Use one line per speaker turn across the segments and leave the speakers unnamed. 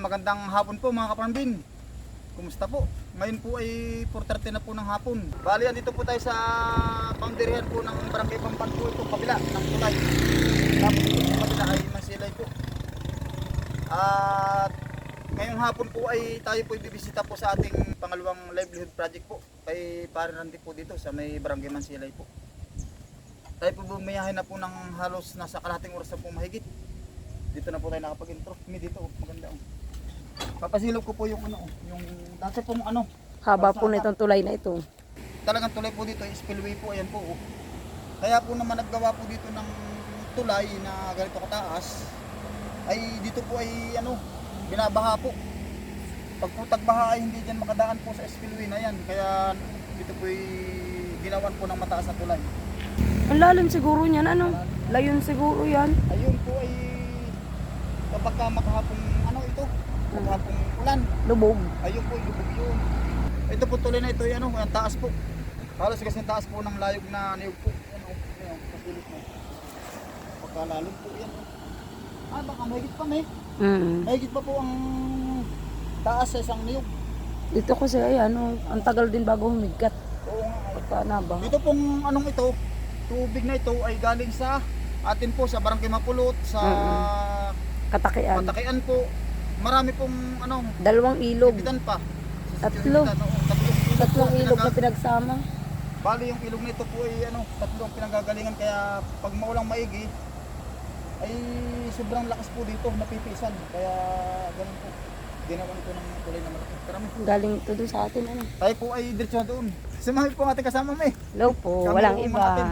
Magandang hapon po mga kaparambin. Kumusta po? Ngayon po ay 4.30 na po ng hapon. Bali, andito po tayo sa boundaryhan po ng Barangay Pampan po ito, kabila ng tulay. Tapos ito sa kabila ay Masilay po. At ngayong hapon po ay tayo po ibibisita po sa ating pangalawang livelihood project po kay Pare Randy po dito sa may Barangay Mansilay po. Tayo po bumiyahin na po ng halos nasa kalahating oras na po mahigit. Dito na po tayo nakapag-intro. Kami dito, oh, maganda oh. Papasilog ko po yung ano, yung dati pong ano,
Haba po nitong tulay na ito.
talagang tulay po dito, spillway po, ayan po. Oh. Kaya po naman naggawa po dito ng tulay na ganito kataas, ay dito po ay ano, binabaha po. Pag po tagbaha ay hindi dyan makadaan po sa spillway na yan, kaya dito po ay ginawan po ng mataas na tulay.
Ang lalim siguro niyan, ano? Layon siguro yan.
Ayun po ay kapag ka makahapong ano ito, makahapong ulan,
Lubog.
ayun po, lubog yun. Ito po tuloy na ito, yan o, ang taas po. Halos kasi taas po ng layog na niyog po. Yan o, yan, pasilip mo. Pagkalalim po yan. Ah, baka mahigit pa may.
Mm.
Mahigit pa po ang taas sa isang niyog.
Dito kasi ay ano, ang tagal din bago humigkat.
Oo nga.
Pagka.
Dito pong anong ito, tubig na ito ay galing sa atin po sa Barangay Mapulot, sa
Katakian.
Patakian po. Marami pong ano,
Dalawang ilog.
bidan pa.
Tatlo.
Oo, tatlong ilog
Tatlong
po
ilog na
pinag-
pinagsama.
Bali yung ilog nito po ay ano, tatlo ang pinanggagalingan kaya pag maulang maigi ay sobrang lakas po dito, napipisan. Kaya ganun po. Ginawa nito ng kulay na malaki. Karami.
Galing ito dun sa atin, ano?
Tayo po ay diretso doon. Samahin po ang ating kasama may.
Hello po,
Kami
walang
po
iba.
natin.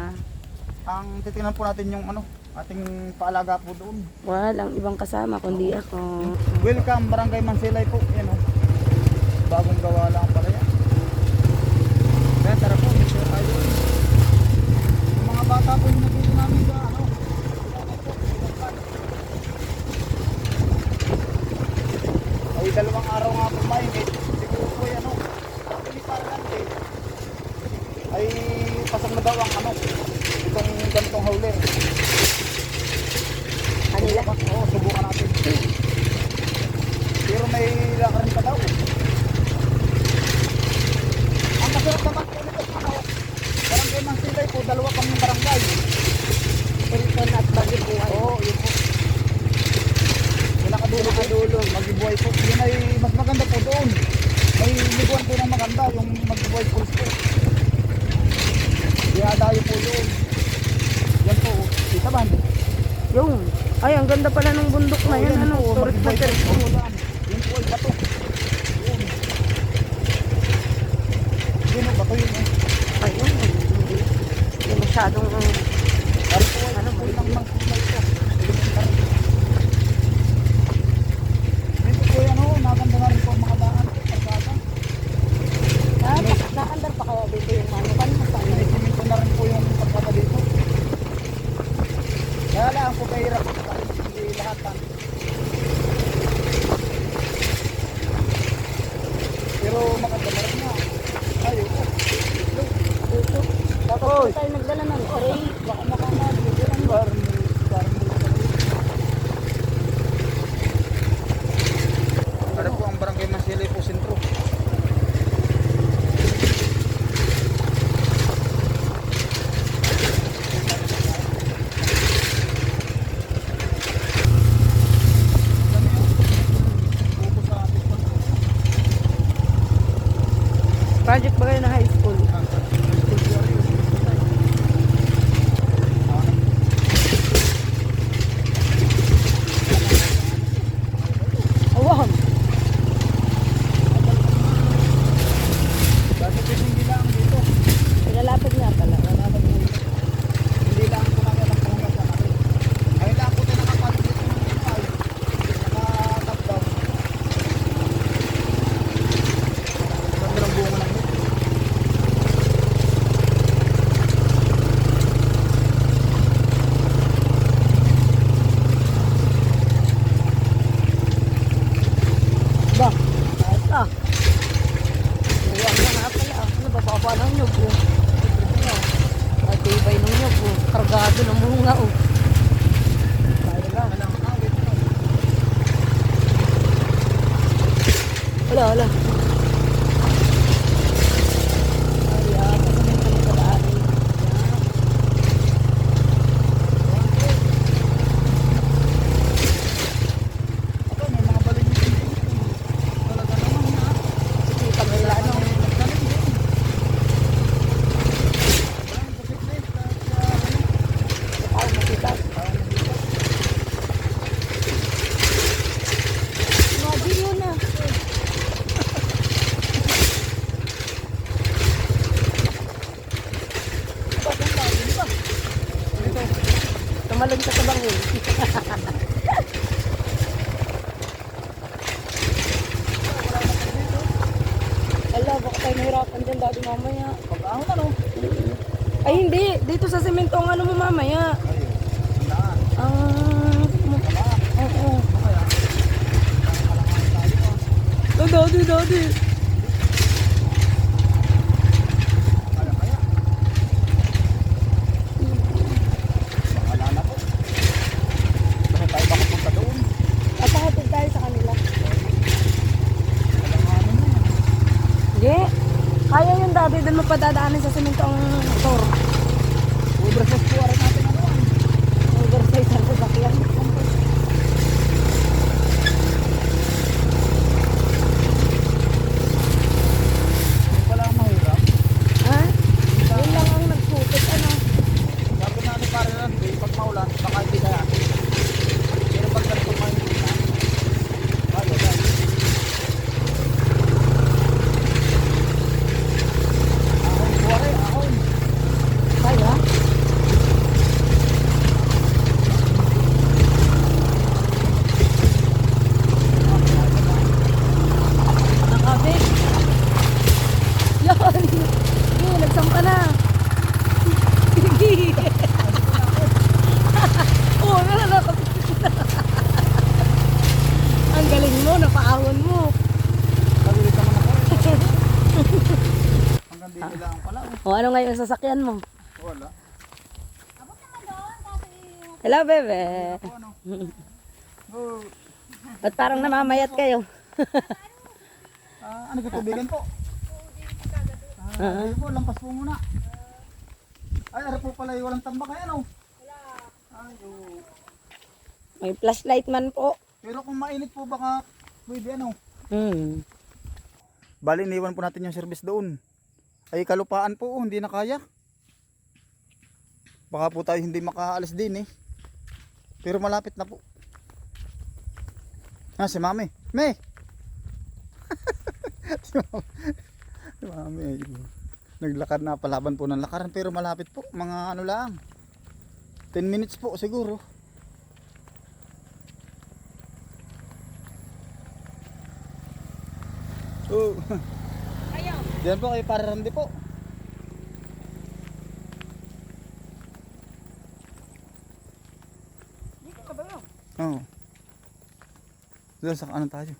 Ang titingnan po natin yung ano, ating paalaga po doon.
Walang ibang kasama kundi ako.
Welcome Barangay Mansilay po. Yan oh. Bagong gawa lang pala yan. Kaya tara po, dito tayo. Yung mga bata po yung nandito namin sa ano. Ay dalawang araw nga po may siguro po yan ano. Actually parang eh. Ay pasang na daw ang ano. Itong ganitong hauler.
Kanila?
Oo, subukan natin. Pero may lakarin pa daw. Ang masarap naman po nito sa barangay ng Silay po, dalawa yung barangay.
Hilton at po.
Oo, yun po. Yung nakadulo po. Nakadulo. Magibuhay po. Yun ay mas maganda po doon. May liguan po ng maganda, yung magibuhay po. Kaya dayo po doon. Yan po, kita ba?
Ay, ang ganda pala ng bundok na yan, ano?
po,
Tourist na tourist.
pools po. Ay bato. Yun. Yun o, bato yun eh.
Ayun. Hindi. Hindi masyadong... um, Ka
sa
bangin. Ala, baka tayo mahirapan dyan dati mamaya.
Pag-ahon ano?
Ay hindi, dito sa semento ang ano mo mamaya. Ang... Oo.
Kaya,
Oh, dati, dati.
kaya kaya. Bahala na po. Basta tayo baka punta doon.
Papahatid tayo sa kanila.
Alanganin mo.
Hindi. Kaya yun dati, doon mapadadaanin sa semento ang motor.
Overseas po rin natin ano. ah.
Oversize ang sasakyan.
Yung pala ang mahirap.
Ha? Yun lang ang nagputik, ano.
Sabi nga ni pare lang, di pag maulan, baka hindi kaya. Pero pag ganito mga hindi na, kaya dahil. Ahon, buwari, ahon.
Kaya? Nakabit. Yan. Yun, nagsampa na. Sige. Oo, oh, na nakabit na. Ang galing mo, napaahon mo.
Kabilis naman ako. Hanggang dito lang pala. oh.
O, ano ngayon ang sasakyan mo?
Wala.
Hello, bebe.
Ako ano. Oh,
Ba't parang namamayat kayo?
ah, ano ka tubigan po? Ah, uh po, lampas po muna. Ay, ara po pala, walang tambak ay ano? Wala. Ay, oh.
May flashlight man po.
Pero kung mainit po baka pwede ano.
Hmm.
Bali, iniwan po natin yung service doon. Ay, kalupaan po, oh, hindi na kaya. Baka po tayo hindi makaalis din eh. Pero malapit na po. Ah, si Mami. Me! si Mami. Si Mami. Naglakad na palaban po ng lakaran pero malapit po. Mga ano lang. 10 minutes po siguro. Oh. Diyan po kay para Randy po. Oo. Diyan sa ano tayo?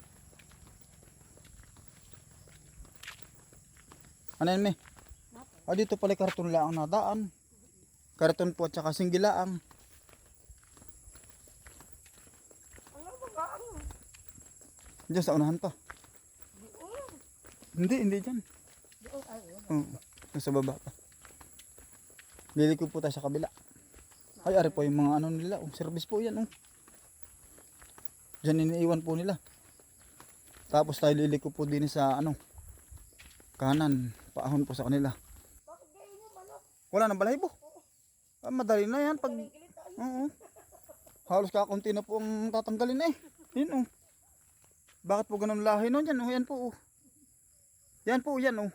Ano yan, me? Ah, dito pala karton lang ang nadaan. Karton po at saka singgilaang. Diyan sa unahan pa. Hindi, hindi dyan. Oo. Nasa baba pa. Liliko po tayo sa kabila. Ay, ari po yung mga ano nila. Oh, service po yan. Oh. Diyan iniiwan po nila. Tapos tayo liliko po din sa ano. Kanan. Paahon po sa kanila. Wala nang balahibo. Ah, madali na yan. Pag... Oo. Halos kakunti na po ang tatanggalin eh. Yun oh. Bakit po ganun lahi nun? Yan oh. Yan po oh. Yan po, yan oh.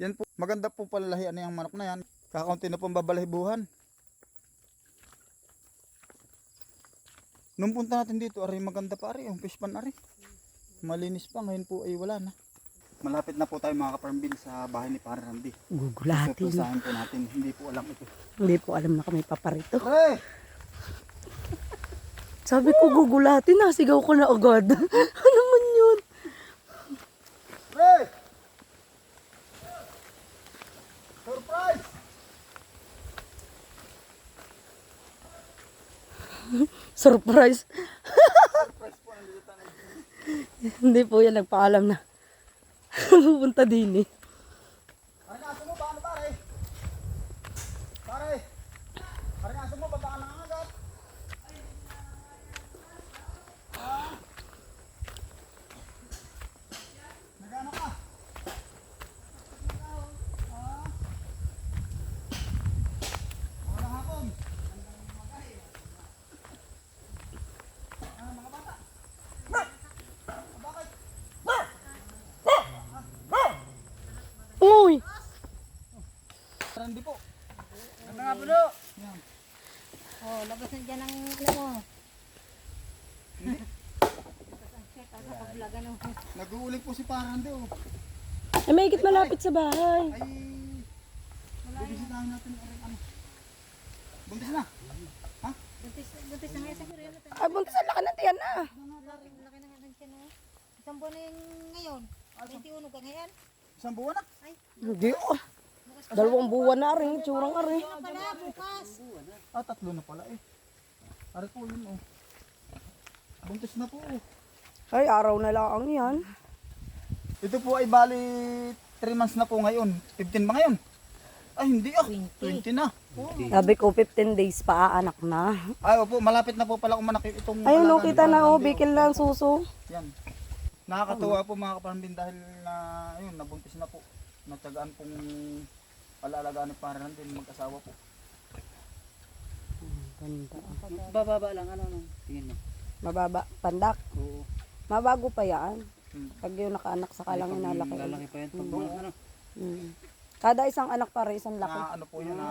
Yan po. Maganda po palalahian na yung manok na yan. Kakaunti na pong babalahibuhan. Nung punta natin dito, ari maganda pa ari. Yung fish pan ari. Malinis pa. Ngayon po ay wala na. Malapit na po tayo mga kaparambin sa bahay ni Pare Randy.
Gugulatin.
Surpresahan po natin. Hindi po alam ito.
Hindi po alam na kami paparito.
Pre!
Sabi ko gugulatin, nasigaw ko na agad. ano man yun?
Pre! Surprise!
Surprise. Hindi po yan nagpaalam na. Pupunta din eh.
Pare nga, aso mo, baka ano pare? Pare! Pare nga, aso mo, baka nangangagat? Ah? Nagano ka? Ah? Wala hapon. Ah, mga bata. Ah, bakit?
Uy!
Trandi po.
Mga puno.
Yan.
Oh, labas na dyan ang ano mo.
Nag-uuling po si Parande oh.
Ay, may higit malapit sa bahay.
Ay, bibisitahin natin ang ano. Buntis na. Ha?
buntis, buntis na nga isang kilo.
Ay, buntis ang laki ng tiyan na.
Laki, laki na nga ng tiyan oh. Isang buwan na yung ngayon. 21 ka ngayon.
Isang buwan na.
Ay,
Hindi oh. Dalawang buwan na rin, tsurang ari.
Ah, tatlo na pala eh. Ari po yun oh. Buntis na po oh.
Ay, araw na lang yan.
Ito po ay bali 3 months na po ngayon. 15 ba ngayon? Ay, hindi ah. 20 na.
Sabi ko, 15 days pa, anak na.
Ay, opo, malapit na po pala umanak yung itong
Ayun, no, kita na, oh, bikil lang suso.
Yan. Nakakatuwa po mga kapambin dahil na ayun, nabuntis na po. Natsagaan pong alaalagaan ni Parande mag-asawa po.
Ganda.
Bababa lang, ano, ano, tingin mo.
Mababa, pandak.
Oo.
Mabago pa yan.
Hmm.
Pag yung nakaanak sa kalang inalaki.
Lalaki pa yan. Pag mga, ano,
Mm. Kada isang anak para isang laki.
Na ano po yun, na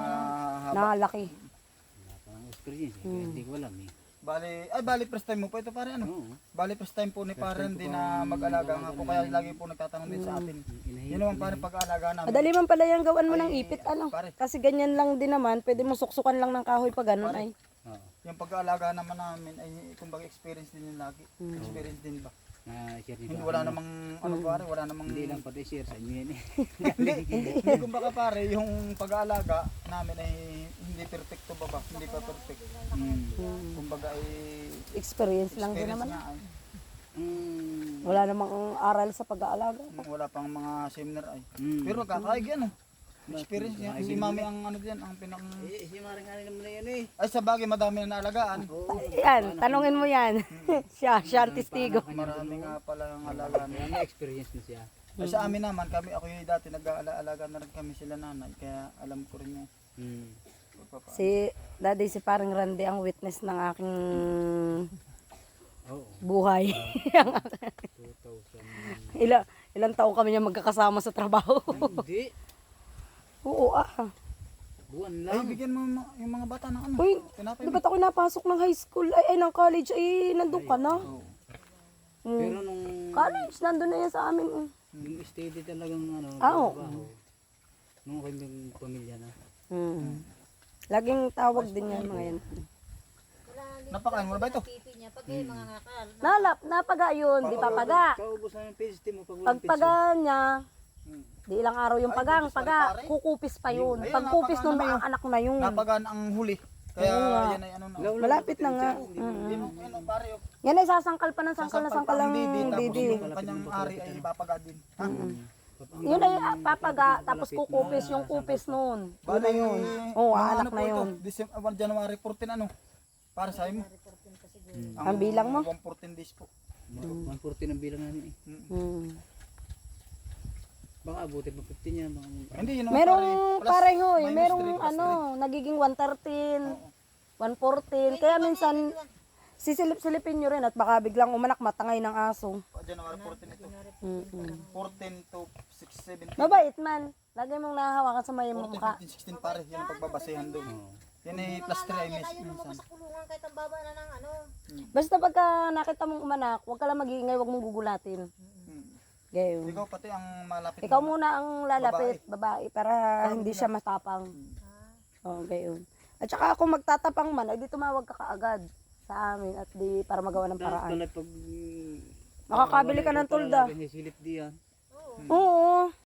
haba.
Nakalaki.
wala pa ng experience. eh,
Hmm.
Hindi ko alam eh.
Bali, ay bali first time mo po ito pare ano?
Oo.
Bali first time po ni pare hindi na mag-alaga nga po kaya lagi po nagtatanong din sa atin. Yun naman pare pag-aalaga namin.
Madali man pala yung gawan mo ng ipit, ano?
pare.
Kasi ganyan lang din naman, pwede mo suksukan lang ng kahoy pa ganun ay.
Yung pag-aalaga naman namin ay kumbaga experience din yun lagi. Experience din ba?
Na-share ni
Hindi wala namang ano pare, wala namang
Hindi lang pati share sa inyo yan eh.
hindi, kumbaga pare, yung pag-aalaga namin ay hindi perfecto ba ba? Hindi pa perfect.
Hmm.
Kumbaga ay
Experience lang din naman.
nga ay.
Mm.
Wala namang aral sa pag-aalaga.
Wala pang mga seminar ay.
Mm.
Pero kakaig yan oh. Experience niya. Si mami ang ano diyan, ang pinang...
Eh, si Maring Ani naman na yan eh.
Ay sa bagay, madami na naalagaan.
Yan, tanungin mo yan. siya, siya ang testigo.
Marami nga pala ang alagaan.
May experience na siya.
Ay sa amin naman, kami, ako yung dati nag-aalaga na rin kami sila nanay. Kaya alam ko rin yung
Hmm.
Si daddy si parang Randy ang witness ng aking buhay.
2000.
ilang ilang taon kami niya magkakasama sa trabaho.
Hindi.
Oo ah.
Buwan
Ay,
lang.
bigyan mo yung mga- yung mga bata ng ano.
Uy,
Tinapay mo.
ba't ako napasok ng high school? Ay, ay ng college, ay nandun ka na.
Oo.
Mm.
Pero nung,
College, nandun na yan sa amin. mm.
yung steady talagang ano,
Ah, oo.
trabaho. Nung kami pamilya na.
Mm. Laging tawag din yan mga yan.
Napakain mo na ba ito?
Eh.
Nalap, napaga yun, di pa paga.
Kaubos na yung PhD mo pag walang
Pag paga niya. Di ilang araw yung
Ay,
pagang,
kupis rin,
paga,
pare.
kukupis pa yun.
Ayun,
Pag kupis
napaka-
nun,
ano
mga
yun?
anak na yun.
Napagaan ang huli. Kaya
Oo nga.
yan ay ano na.
Malapit na nga.
Yan o, yan o, pare. oh.
Yan ay sasangkal pa ng sangkal na sangkal ng
didi. Tapos
didi.
yung kanyang ari ay ipapaga din. Ha?
Yun ay ah, papaga, tapos kukupis yung kupis nun. Yun na yun. Oo,
mga
anak
ano
na
po ito,
yun.
December, ah, January 14 ano? Para sa mo.
Ang bilang mo?
114 days po.
140 ng bilang namin eh.
Hmm.
Baka abutin pa 15 yan. Baka,
Hindi, yun naman
Merong
pare.
Pareho eh,
minus
merong
three, plus
ano, nagiging 113, 114. Kaya minsan, sisilip-silipin nyo rin at baka biglang umanak matangay ng aso.
three. January 14 ito.
Mm-mm.
14 to 6, 17.
Mabait man. Lagi mong nahahawakan sa may
14,
mukha.
15, 16 pare. Yan ang pagbabasehan doon.
Oo.
Yan ay plus 3 ay miss minsan.
sa kulungan kahit ang baba na ng ano.
Basta pagka nakita mong umanak, huwag ka lang mag-iingay, huwag mong gugulatin.
Hmm.
Gayon.
Ikaw pati ang malapit
Ikaw
mo.
muna ang lalapit, babae, para hindi siya matapang. Oo, gayon. At saka kung magtatapang man, ay di tumawag ka kaagad sa amin at di para magawa ng paraan.
pala pag...
Makakabili ka ng tulda.
Silip diyan.
Oo.